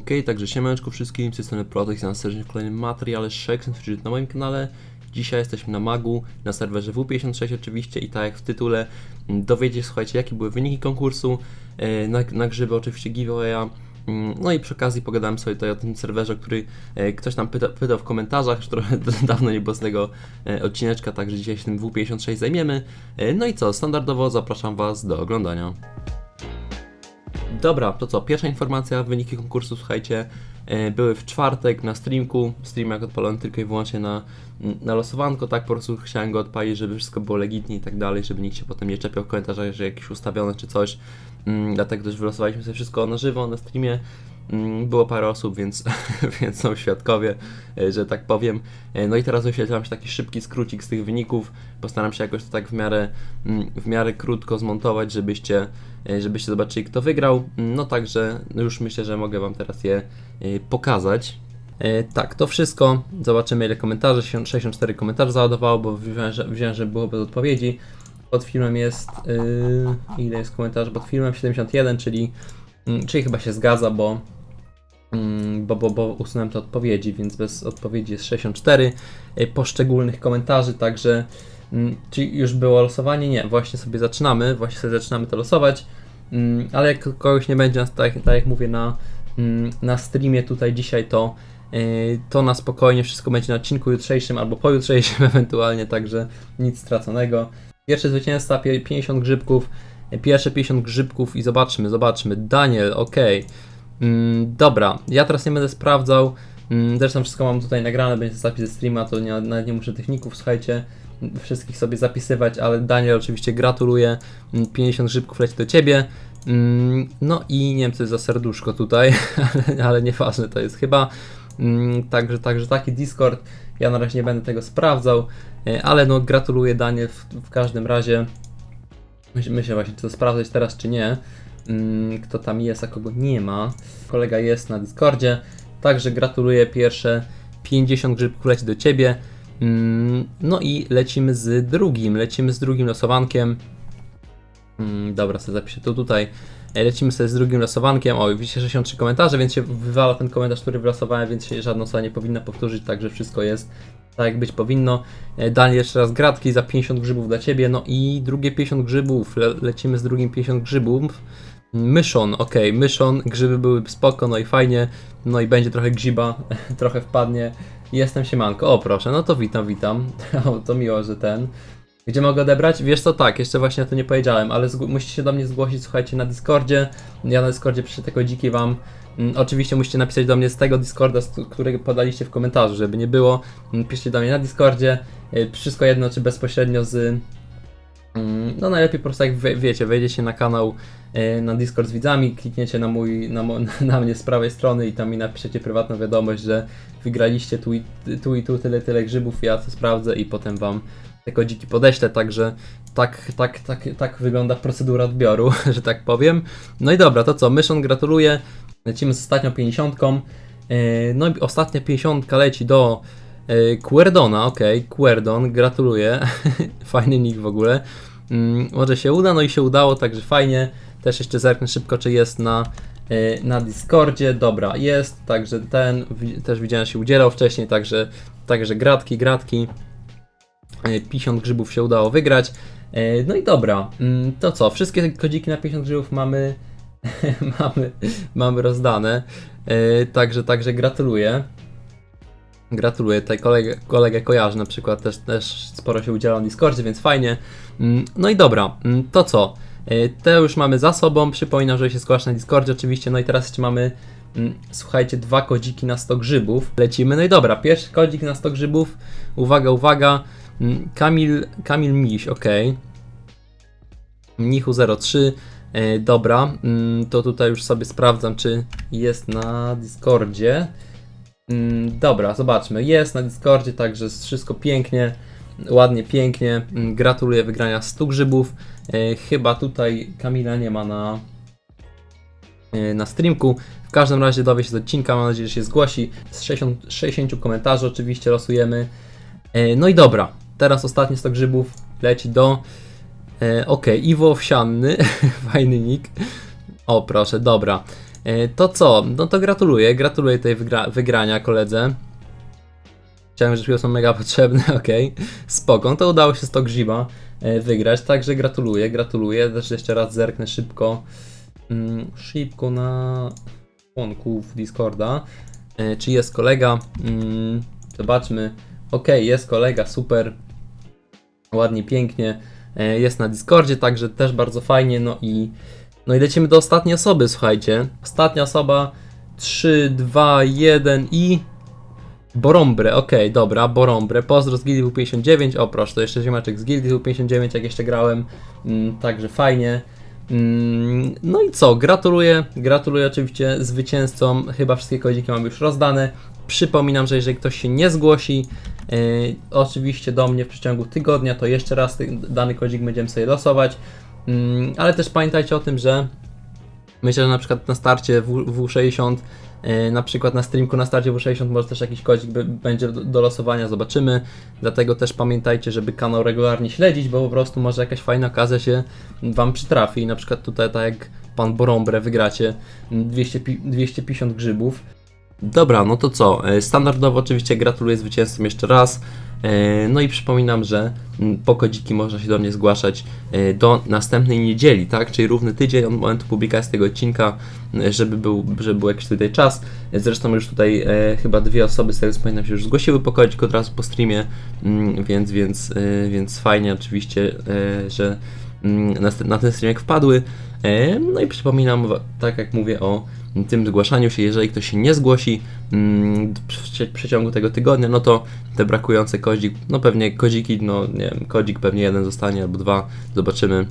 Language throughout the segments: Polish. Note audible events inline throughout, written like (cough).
Okej, także siemaneczko wszystkim, z tej strony Protek, na serdecznie w kolejnym materiale Shakespeare Fidget na moim kanale. Dzisiaj jesteśmy na Magu, na serwerze W56 oczywiście i tak jak w tytule m, dowiecie, słuchajcie, jakie były wyniki konkursu, e, na, na grzyby oczywiście giveawaya, Mm, no i przy okazji pogadałem sobie tutaj o tym serwerze, który e, ktoś tam pyta, pytał w komentarzach, trochę (laughs) dawno nie było z tego e, odcineczka, także dzisiaj się tym W56 zajmiemy. No i co, standardowo zapraszam Was do oglądania. Dobra, to co? Pierwsza informacja, wyniki konkursu, słuchajcie, e, były w czwartek na streamku. Stream jak odpalony tylko i wyłącznie na, na losowanko, tak po prostu chciałem go odpalić, żeby wszystko było legitnie i tak dalej, żeby nikt się potem nie czepiał w komentarzach, że jakieś ustawione czy coś. Mm, dlatego też wylosowaliśmy sobie wszystko na żywo, na streamie. Mm, Było parę osób, więc, (laughs) więc są świadkowie, e, że tak powiem. E, No i teraz wyświetlam się taki szybki skrócik z tych wyników. Postaram się jakoś to tak w miarę, mm, w miarę krótko zmontować, żebyście, e, żebyście zobaczyli, kto wygrał. No także już myślę, że mogę Wam teraz je pokazać. Tak, to wszystko. Zobaczymy ile komentarzy. 64 komentarze załadowało, bo wziąłem, że, było bez odpowiedzi. Pod filmem jest. Yy, ile jest komentarzy? Pod filmem 71, czyli, mm, czyli chyba się zgadza, bo, mm, bo, bo, bo usunąłem te odpowiedzi, więc bez odpowiedzi jest 64 yy, poszczególnych komentarzy, także. mm, Czyli już było losowanie? Nie, właśnie sobie zaczynamy, właśnie sobie zaczynamy to losować. Mm, Ale jak kogoś nie będzie, tak, tak jak mówię na, mm, na streamie tutaj dzisiaj, to, yy, to na spokojnie wszystko będzie na odcinku jutrzejszym albo pojutrzejszym (laughs) ewentualnie, także nic straconego. Pierwsze zwycięzca, pie- 50 grzybków, pierwsze 50 grzybków i zobaczmy, zobaczmy. Daniel, okej. Mm, dobra, ja teraz nie będę sprawdzał. Mm, zresztą wszystko mam tutaj nagrane, będzie zapis ze streama, to nie, nawet nie muszę techników, słuchajcie, wszystkich sobie zapisywać, ale Daniel oczywiście gratuluję. Mm, 50 grzybków leci do ciebie. Mm, No i nie wiem co jest za serduszko tutaj, (laughs) ale, ale nieważne to jest chyba. Mm, Także, także taki Discord. Ja na razie nie będę tego sprawdzał, e, ale no gratuluję Daniel w, w każdym razie. Myślę, właśnie, czy to sprawdzać teraz, czy nie. Mm, Kto tam jest, a kogo nie ma. Kolega jest na Discordzie. Także gratuluję pierwsze 50 grzybków leci do ciebie. Mm, No i lecimy z drugim. Lecimy z drugim losowankiem. Mm, Dobra, sobie zapiszę to tutaj. Lecimy sobie z drugim losowankiem. O, widzicie 63 komentarze, więc się wywala ten komentarz, który wylosowałem, więc się żadna osoba nie powinna powtórzyć, także wszystko jest tak jak być powinno. E, Daniel, jeszcze raz gratki za 50 grzybów dla Ciebie. No i drugie 50 grzybów. Le lecimy z drugim 50 grzybów. Myszon, okej, myszon, grzyby były spoko, no i fajnie, no i będzie trochę grzyba, (laughs) trochę wpadnie. Jestem siemanko, o proszę, no to witam, witam, (laughs) o, to miło, że ten. Gdzie mogę odebrać? Wiesz co, tak, jeszcze właśnie to nie powiedziałem, ale musicie się do mnie zgłosić, słuchajcie, na Discordzie. Ja na Discordzie piszę te kodziki wam. Mm, Oczywiście musicie napisać do mnie z tego Discorda, z którego podaliście w komentarzu, żeby nie było. Mm, Piszcie do mnie na Discordzie. Y, Wszystko jedno, czy bezpośrednio z. mm, No najlepiej po prostu jak wie- wiecie, wejdziecie na kanał y, na Discord z widzami, klikniecie na mój, na, (laughs) na mnie z prawej strony i tam mi napiszecie prywatną wiadomość, że wygraliście tu i tu, i tu tyle, tyle grzybów, ja to sprawdzę i potem wam te kodziki podeślę, także tak, tak, tak, tak wygląda procedura odbioru, (laughs) że tak powiem. No i dobra, to co, Myszon gratuluję, lecimy z ostatnią 50. Yy, No i ostatnia 50 leci do yy, Querdona, okej, Querdon, gratuluję, (laughs) fajny nick w ogóle. Mm, Może się uda, no i się udało, także fajnie. Też jeszcze zerknę szybko, czy jest na, yy, na Discordzie. Dobra, jest, także ten też widziałem, się udzielał wcześniej, także, także gratki, gratki. E, 50 grzybów się udało wygrać. E, No i dobra, mm, to co? Wszystkie kodziki na 50 grzybów mamy, (laughs) mamy, mamy rozdane. E, Także, także gratuluję. Gratuluję. Tutaj kolegę, kolegę kojarzę na przykład, też, też sporo się udziela na Discordzie, więc fajnie. Mm, No i dobra, mm, to co? E, Te już mamy za sobą. Przypominam, że się zgłasz na Discordzie oczywiście. No i teraz jeszcze mamy, słuchajcie, dwa kodziki na 100 grzybów. Lecimy. No i dobra, pierwszy kodzik na 100 grzybów. Uwaga, uwaga. Mm, Kamil, Kamil Miś, ok. Nichu 03. E, dobra, mm, to tutaj już sobie sprawdzam, czy jest na Discordzie. Mm, Dobra, zobaczmy. Jest na Discordzie, także wszystko pięknie, ładnie, pięknie. Gratuluję wygrania 100 grzybów. E, Chyba tutaj Kamila nie ma na, e, na streamku. W każdym razie dowie się z odcinka, mam nadzieję, że się zgłosi. Z 60, 60 komentarzy oczywiście losujemy. E, No i dobra, teraz ostatnie 100 grzybów leci do. E, ok, Iwo Owsianny, (laughs) fajny nick. O proszę, dobra. E, To co? No to gratuluję, gratuluję tej wygra- wygrania koledze. Chciałem, że są mega potrzebne, (laughs) okej. Spoko, no to udało się 100 grzyba e, wygrać, także gratuluję, gratuluję. Też jeszcze raz zerknę szybko, mm, szybko na członków Discorda. E, Czy jest kolega? Mm, Zobaczmy. Okej, jest kolega, super. Ładnie, pięknie. E, Jest na Discordzie, także też bardzo fajnie. No i, no i lecimy do ostatniej osoby, słuchajcie. Ostatnia osoba 3, 2, 1 i. Borombre, okej, dobra, Borombre. Pozdro z Guildy 59. O proszę, to jeszcze ziemaczek z Guildy 59, jak jeszcze grałem. Mm, także fajnie. Mm, No i co, gratuluję, gratuluję oczywiście zwycięzcom, chyba wszystkie kodziki mam już rozdane. Przypominam, że jeżeli ktoś się nie zgłosi, oczywiście do mnie w przeciągu tygodnia, to jeszcze raz dany kodzik będziemy sobie losować. Mm, Ale też pamiętajcie o tym, że myślę, że na przykład na starcie W- W60, e, na przykład na streamku na starcie W60 może też jakiś kodzik będzie do, losowania, zobaczymy. Dlatego też pamiętajcie, żeby kanał regularnie śledzić, bo po prostu może jakaś fajna okazja się Wam przytrafi. Na przykład tutaj, tak jak pan Borombre, wygracie 200, pi- 250 grzybów. Dobra, no to co? E, Standardowo oczywiście gratuluję zwycięzcom jeszcze raz. E, No i przypominam, że mm, po kodziki można się do mnie zgłaszać e, do następnej niedzieli, tak? Czyli równy tydzień od momentu publikacji tego odcinka, żeby był, żeby był jakiś tutaj czas. Zresztą już tutaj chyba dwie osoby, z tego co się już zgłosiły po kodzik od razu po streamie, mm, więc, więc, więc fajnie oczywiście, że mm, na, ten streamek wpadły. E, No i przypominam, tak jak mówię o tym zgłaszaniu się, jeżeli ktoś się nie zgłosi mm, w prze- w przeciągu tego tygodnia, no to te brakujące kodzik, no pewnie kodziki, no nie wiem, kodzik pewnie jeden zostanie albo dwa, zobaczymy.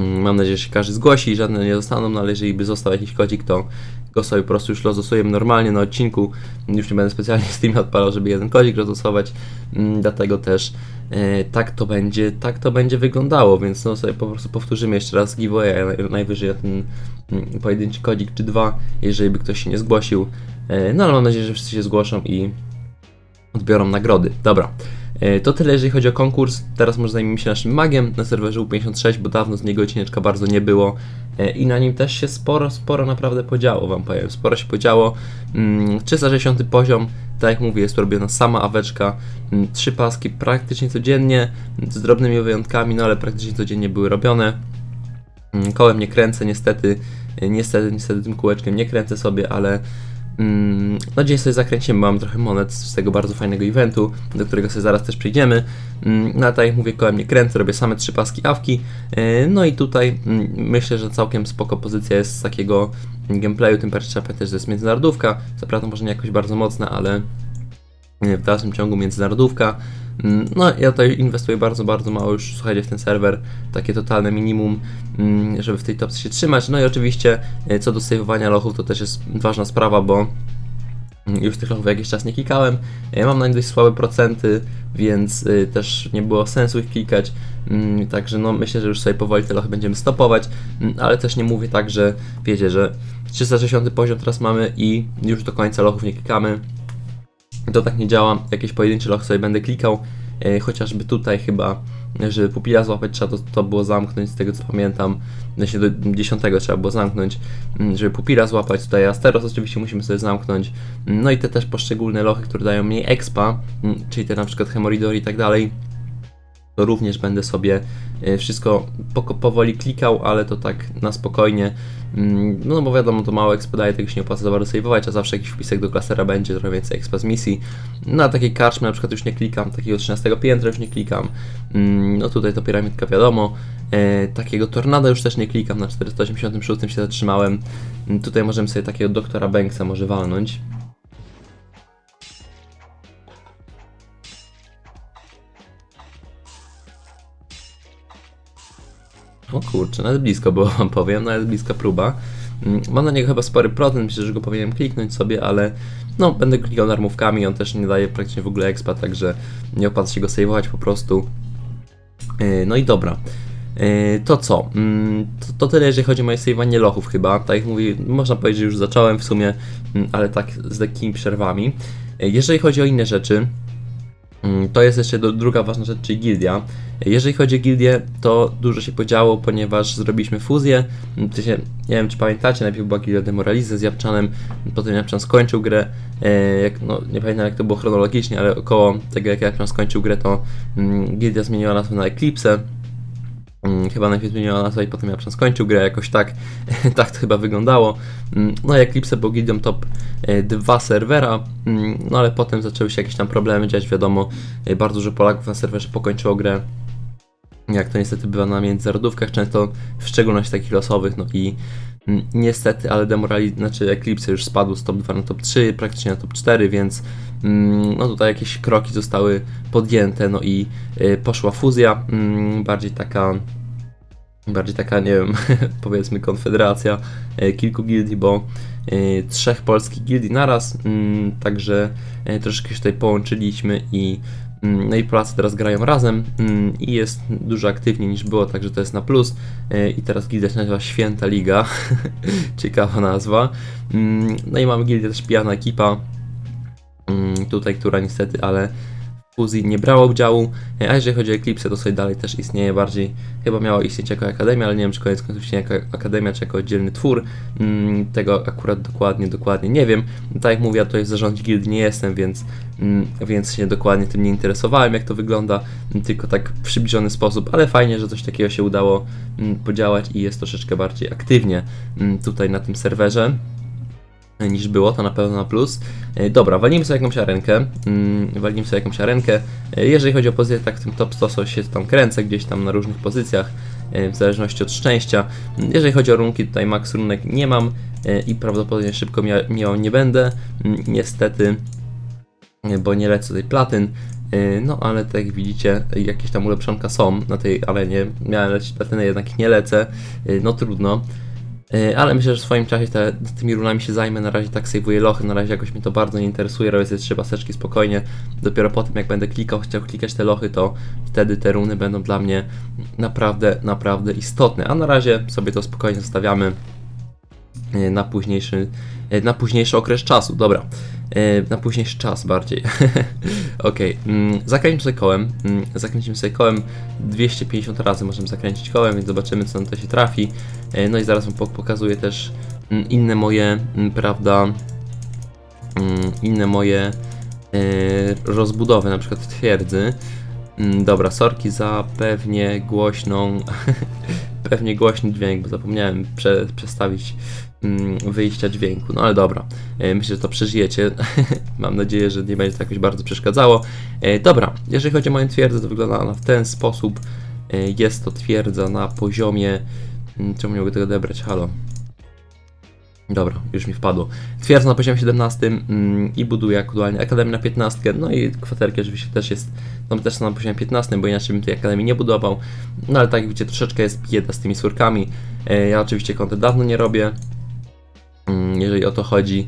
Mm, Mam nadzieję, że się każdy zgłosi, żadne nie zostaną, no ale jeżeli by został jakiś kodzik, to go sobie po prostu już losujemy normalnie na odcinku. Już nie będę specjalnie Steam odpalał, żeby jeden kodzik rozlosować, mm, dlatego też e, tak to będzie, tak to będzie wyglądało, więc no sobie po prostu powtórzymy jeszcze raz giveaway, naj- najwyżej na ten mm, pojedynczy kodzik czy dwa, jeżeli by ktoś się nie zgłosił. E, No ale mam nadzieję, że wszyscy się zgłoszą i odbiorą nagrody. Dobra. E, To tyle, jeżeli chodzi o konkurs. Teraz może zajmijmy się naszym magiem na serwerze U56, bo dawno z niego odcineczka bardzo nie było E, i na nim też się sporo, sporo naprawdę podziało, wam powiem. Sporo się podziało. Mm, 360 poziom, tak jak mówię, jest robiona sama aweczka. Mm, Trzy paski praktycznie codziennie, z drobnymi wyjątkami, no ale praktycznie codziennie były robione. Mm, Kołem nie kręcę niestety, e, niestety, niestety tym kółeczkiem nie kręcę sobie, ale mm, no dzień sobie zakręcimy, mam trochę monet z tego bardzo fajnego eventu, do którego sobie zaraz też przejdziemy. Mm, No ale tak jak mówię, kołem nie kręcę, robię same trzy paski awki. E, No i tutaj mm, myślę, że całkiem spoko pozycja jest z takiego gameplayu, tym bardziej trzeba pamiętać, że to jest międzynarodówka, co prawda może nie jakoś bardzo mocna, ale w dalszym ciągu międzynarodówka. Mm, No, ja tutaj inwestuję bardzo, bardzo mało już, słuchajcie, w ten serwer, takie totalne minimum, mm, żeby w tej topce się trzymać. No i oczywiście, e, co do saveowania lochów, to też jest ważna sprawa, bo mm, już tych lochów jakiś czas nie klikałem. E, Mam na nie dość słabe procenty, więc y, też nie było sensu ich klikać. Także no myślę, że już sobie powoli te lochy będziemy stopować, ale też nie mówię tak, że wiecie, że 360 poziom teraz mamy i już do końca lochów nie klikamy. To tak nie działa. Jakieś pojedyncze lochy sobie będę klikał. E, chociażby tutaj chyba, żeby pupila złapać, trzeba to, to było zamknąć, z tego co pamiętam. Właśnie do 10 trzeba było zamknąć, mm, żeby pupila złapać. Tutaj Asteros oczywiście musimy sobie zamknąć. No i te też poszczególne lochy, które dają mniej expa, mm, czyli te na przykład Hemoridor i tak dalej. To również będę sobie e, wszystko powoli klikał, ale to tak na spokojnie. Mm, No bo wiadomo, to mało expa daje, tego się nie opłaca za bardzo saveować, a zawsze jakiś wpisek do klasera będzie, trochę więcej expa z misji. Na takiej karczmy na przykład już nie klikam, takiego 13 piętra już nie klikam. Mm, No tutaj to piramidka wiadomo. E, takiego tornada już też nie klikam, na 486 się zatrzymałem. Mm, Tutaj możemy sobie takiego doktora Banksa może walnąć. O kurczę, nawet blisko było wam powiem, nawet bliska próba. Mm, Mam na niego chyba spory procent, myślę, że go powinienem kliknąć sobie, ale no, będę klikał darmówkami, on też nie daje praktycznie w ogóle expa, także nie opłaca się go saveować po prostu. Yy, No i dobra. Yy, To co? Mm, To, to tyle, jeżeli chodzi o moje saveowanie lochów chyba. Tak jak mówię, można powiedzieć, że już zacząłem w sumie, mm, ale tak z lekkimi przerwami. Yy, Jeżeli chodzi o inne rzeczy, To jest jeszcze druga ważna rzecz, czyli gildia. Jeżeli chodzi o gildię, to dużo się podziało, ponieważ zrobiliśmy fuzję. Mm, nie wiem czy pamiętacie, najpierw była gildia Demoralizy z Japczanem, potem Japczan skończył grę. E, jak, no, nie pamiętam jak to było chronologicznie, ale około tego jak Japczan skończył grę, to mm, gildia zmieniła nazwę na Eclipse. Mm, Chyba najpierw zmieniła nazwę i potem Japczan skończył grę, jakoś tak, (laughs) tak to chyba wyglądało. Mm, No i Eclipse był gildią top 2 serwera, mm, no ale potem zaczęły się jakieś tam problemy dziać, wiadomo, e, bardzo dużo Polaków na serwerze pokończyło grę. Jak to niestety bywa na międzynarodówkach, często w szczególności takich losowych, no i niestety, ale demorali, znaczy Eclipse już spadł z top 2 na top 3, praktycznie na top 4, więc mm, no tutaj jakieś kroki zostały podjęte, no i y, poszła fuzja, mm, bardziej taka bardziej taka, nie wiem, (laughs) powiedzmy konfederacja e, kilku gildii, bo e, trzech polskich gildii naraz, mm, także troszeczkę się tutaj połączyliśmy i no i Polacy teraz grają razem mm, i jest dużo aktywniej niż było, także to jest na plus. E, I teraz gildia się nazywa Święta Liga, (laughs) ciekawa nazwa. Mm, No i mamy gildię też Pijana Ekipa, mm, tutaj, która niestety, ale fuzji nie brała udziału, E, a jeżeli chodzi o Eclipse, to sobie dalej też istnieje bardziej, chyba miała istnieć jako akademia, ale nie wiem, czy koniec końców istnieje jako akademia, czy jako oddzielny twór, Mm, tego akurat dokładnie, dokładnie nie wiem. Tak jak mówię, ja tutaj w zarządzie nie jestem, więc, mm, więc się dokładnie tym nie interesowałem, jak to wygląda, mm, tylko tak w przybliżony sposób, ale fajnie, że coś takiego się udało podziałać i jest troszeczkę bardziej aktywnie tutaj na tym serwerze niż było, to na pewno na plus. E, Dobra, walimy sobie jakąś arenkę. Mm, walimy sobie jakąś arenkę. E, Jeżeli chodzi o pozycję, tak w tym top 100 się tam kręcę, gdzieś tam na różnych pozycjach, e, w zależności od szczęścia. Jeżeli chodzi o runki, tutaj max runek nie mam e, i prawdopodobnie szybko mia- miał nie będę. Mm, Niestety, e, bo nie lecę tej platyn. E, No ale tak jak widzicie, e, jakieś tam ulepszonka są na tej arenie. Miałem lecieć platynę, jednak nie lecę. E, No trudno. E, Ale myślę, że w swoim czasie te, tymi runami się zajmę. Na razie tak sejwuję lochy, na razie jakoś mnie to bardzo nie interesuje. Robię sobie trzy paseczki spokojnie. Dopiero potem, jak będę klikał, chciał klikać te lochy, to wtedy te runy będą dla mnie naprawdę, naprawdę istotne. A na razie sobie to spokojnie zostawiamy e, na późniejszy, e, na późniejszy okres czasu. Dobra. E, Na późniejszy czas bardziej. (laughs) Okej, mm, zakręcimy sobie kołem. Mm, Zakręcimy sobie kołem 250 razy możemy zakręcić kołem, więc zobaczymy co nam to się trafi. E, No i zaraz wam pok- pokazuję też mm, inne moje, mm, prawda, mm, inne moje e, rozbudowy, na przykład twierdzy. Mm, Dobra, sorki za pewnie głośną, (laughs) pewnie głośny dźwięk, bo zapomniałem prze, przestawić mm, wyjścia dźwięku. No ale dobra, e, myślę, że to przeżyjecie. (laughs) Mam nadzieję, że nie będzie to jakoś bardzo przeszkadzało. E, Dobra, jeżeli chodzi o moją twierdzę, to wygląda ona w ten sposób. E, Jest to twierdza na poziomie. mm, Czemu nie mogę tego odebrać? Halo. Dobra, już mi wpadło. Twierdza na poziomie 17 mm, i buduję aktualnie Akademię na 15. No i kwaterki oczywiście też jest, no też są na poziomie 15, bo inaczej bym tej Akademii nie budował. No ale tak jak widzicie, troszeczkę jest bieda z tymi surkami. Ja oczywiście kontent dawno nie robię, mm, jeżeli o to chodzi.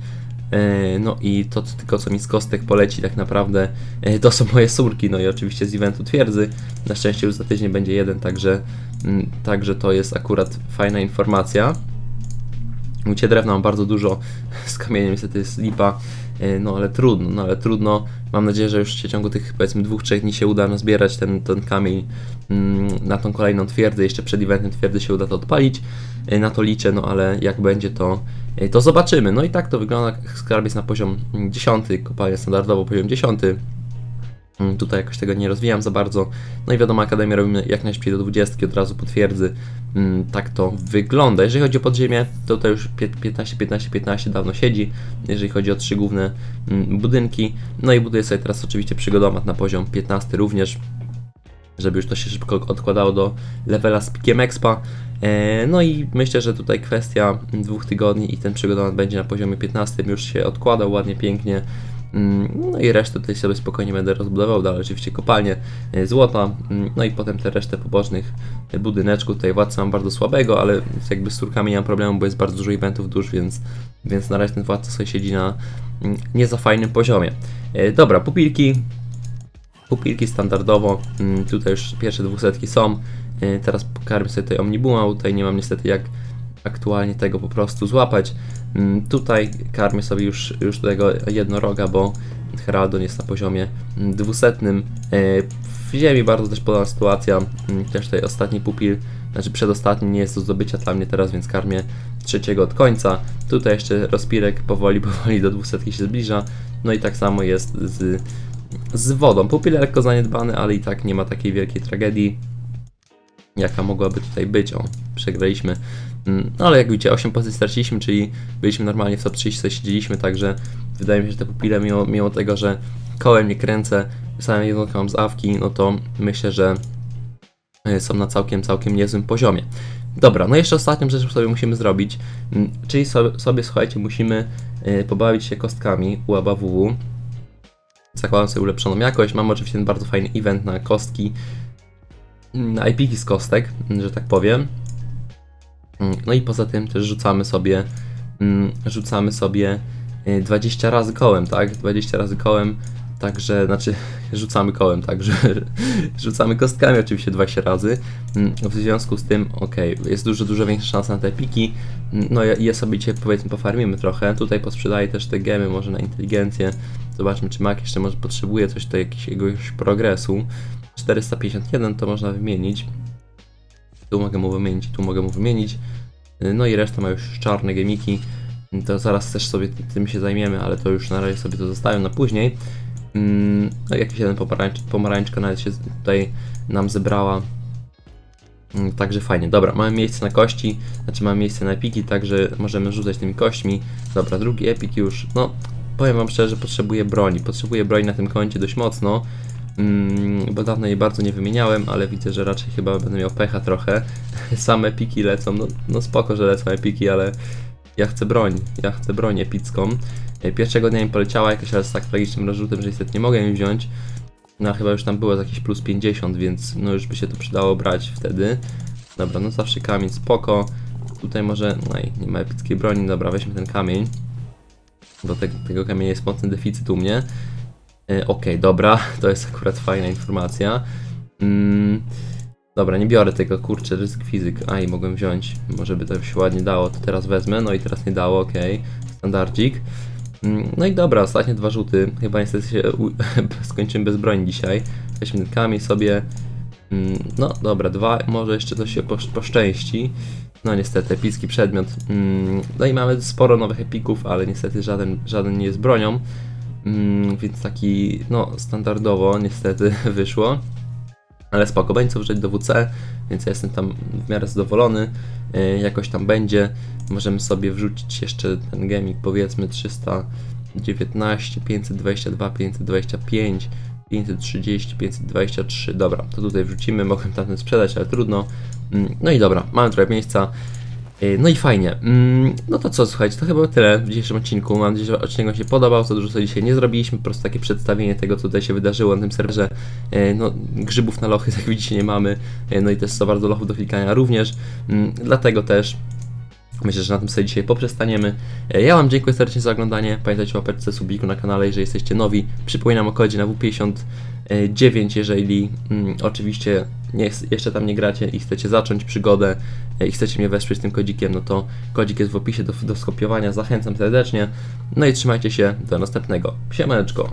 E, No i to tylko co mi z kostek poleci tak naprawdę e, to są moje surki, no i oczywiście z eventu twierdzy. Na szczęście już za tydzień będzie jeden, także, mm, także to jest akurat fajna informacja. Ucie drewna mam bardzo dużo, (laughs) z kamieniem niestety jest lipa, e, no ale trudno, no ale trudno. Mam nadzieję, że już w ciągu tych powiedzmy dwóch, trzech dni się uda nazbierać ten, ten kamień mm, na tą kolejną twierdzę. Jeszcze przed eventem twierdzy się uda to odpalić. Na to liczę, no ale jak będzie to, to zobaczymy. No i tak to wygląda. Skarbiec na poziom mm, 10, kopalnia standardowo poziom 10. Mm, Tutaj jakoś tego nie rozwijam za bardzo. No i wiadomo, Akademię robimy jak najszybciej do 20, od razu potwierdzy. Mm, Tak to wygląda. Jeżeli chodzi o podziemie, to to już pie- 15, 15, 15 dawno siedzi. Jeżeli chodzi o trzy główne mm, budynki. No i buduję sobie teraz oczywiście przygodomat na poziom 15 również żeby już to się szybko odkładało do levela z pikiem expa. E, No i myślę, że tutaj kwestia dwóch tygodni i ten przygodować będzie na poziomie 15, już się odkładał ładnie, pięknie. Mm, No i resztę tutaj sobie spokojnie będę rozbudował, dalej oczywiście kopalnie e, złota, mm, no i potem te resztę pobocznych budyneczków. Tutaj władcę mam bardzo słabego, ale jakby z turkami nie mam problemu, bo jest bardzo dużo eventów dusz, więc, więc na razie ten władca sobie siedzi na mm, nie za fajnym poziomie. E, Dobra, pupilki, pupilki standardowo, tutaj już pierwsze dwusetki są, teraz karmię sobie tutaj omnibuma, tutaj nie mam niestety jak aktualnie tego po prostu złapać. Mm, Tutaj karmię sobie już, już tego jednoroga, bo Heraldon jest na poziomie mm, 200. E, W ziemi bardzo też podobna sytuacja, mm, też tutaj ostatni pupil, znaczy przedostatni nie jest do zdobycia dla mnie teraz, więc karmię trzeciego od końca. Tutaj jeszcze rozpirek powoli, (laughs) powoli do 200 się zbliża, no i tak samo jest z, z wodą. Pupil lekko zaniedbany, ale i tak nie ma takiej wielkiej tragedii jaka mogłaby tutaj być. O, przegraliśmy. Mm, No ale jak widzicie, 8 pozycji straciliśmy, czyli byliśmy normalnie w top 30, sobie siedzieliśmy, także wydaje mi się, że te pupile, mimo, mimo tego, że kołem nie kręcę, samą jednotką mam z awki, no to myślę, że y, są na całkiem, całkiem niezłym poziomie. Dobra, no jeszcze ostatnią rzecz sobie musimy zrobić, mm, czyli sobie, sobie słuchajcie, musimy y, pobawić się kostkami u ABWW. Zakładam sobie ulepszoną jakość, mam oczywiście ten bardzo fajny event na kostki, na epiki z kostek, że tak powiem. Mm, No i poza tym też rzucamy sobie mm, rzucamy sobie y, 20 razy kołem, tak? 20 razy kołem, także znaczy (laughs) rzucamy kołem, także (laughs) rzucamy kostkami oczywiście 20 razy. Mm, W związku z tym, okej, jest dużo, dużo większa szansa na te epiki. Mm, No i je sobie dzisiaj powiedzmy pofarmimy trochę. Tutaj posprzedaję też te gemy może na inteligencję. Zobaczmy czy Mac jeszcze może potrzebuje coś do jakiegoś progresu. 451 to można wymienić. Tu mogę mu wymienić, tu mogę mu wymienić. Y, No i reszta ma już czarne gemiki. To zaraz też sobie ty- tym się zajmiemy, ale to już na razie sobie to zostawiam na później. Mm, No jakiś jeden pomarańcz, pomarańczka nawet się tutaj nam zebrała. Mm, Także fajnie. Dobra, mamy miejsce na kości, znaczy mamy miejsce na epiki, także możemy rzucać tymi kośćmi. Dobra, drugi epik już. No, powiem wam szczerze, potrzebuję broni. Potrzebuję broni na tym koncie dość mocno. Mm, bo dawno jej bardzo nie wymieniałem, ale widzę, że raczej chyba będę miał pecha trochę. (laughs) Same epiki lecą, no, no spoko, że lecą epiki, ale ja chcę broń, ja chcę broń epicką. E, Pierwszego dnia mi poleciała jakaś, ale z tak tragicznym rozrzutem, że niestety nie mogę jej wziąć. No chyba już tam było jakieś plus 50, więc no już by się to przydało brać wtedy. Dobra, no zawsze kamień, spoko. Tutaj może, no i nie ma epickiej broni, dobra, weźmy ten kamień. Bo te, tego kamienia jest mocny deficyt u mnie. E, Okej, dobra, (laughs) to jest akurat fajna informacja. Mm, dobra, nie biorę tego, kurczę, ryzyk fizyk. A i mogłem wziąć, może by to się ładnie dało, to teraz wezmę, no i teraz nie dało, okej, standardzik. Mm, No i dobra, ostatnie dwa rzuty. Chyba niestety się (laughs) skończymy bez broni dzisiaj. Weźmy ten kamień sobie. Mm, No dobra, dwa, może jeszcze coś się posz- poszczęści. No niestety, epicki przedmiot. Mm, No i mamy sporo nowych epików, ale niestety żaden, żaden nie jest bronią. Mm, więc taki, no, standardowo niestety (laughs) wyszło. Ale spoko, będzie co wrzucić do WC, więc ja jestem tam w miarę zadowolony. Yy, jakoś tam będzie. Możemy sobie wrzucić jeszcze ten gemik, powiedzmy 319, 522, 525, 530, 523. Dobra, to tutaj wrzucimy. Mogłem tamten sprzedać, ale trudno. Mm, No i dobra, mamy trochę miejsca. Yy, No i fajnie. Mm, No to co, słuchajcie, to chyba tyle w dzisiejszym odcinku. Mam nadzieję, że odcinek Wam się podobał. Za dużo sobie dzisiaj nie zrobiliśmy. Po prostu takie przedstawienie tego, co tutaj się wydarzyło na tym serwerze. Yy, No, grzybów na lochy, jak (laughs) widzicie, nie mamy. Yy, No i też za bardzo lochów do klikania również. Mm, Dlatego też Myślę, że na tym sobie dzisiaj poprzestaniemy. E, Ja Wam dziękuję serdecznie za oglądanie. Pamiętajcie o łapeczce, subiku na kanale, jeżeli jesteście nowi. Przypominam o kodzie na W59, jeżeli mm, oczywiście nie, jeszcze tam nie gracie i chcecie zacząć przygodę e, i chcecie mnie wesprzeć tym kodzikiem, no to kodzik jest w opisie do, do skopiowania. Zachęcam serdecznie. No i trzymajcie się do następnego. Siemaneczko.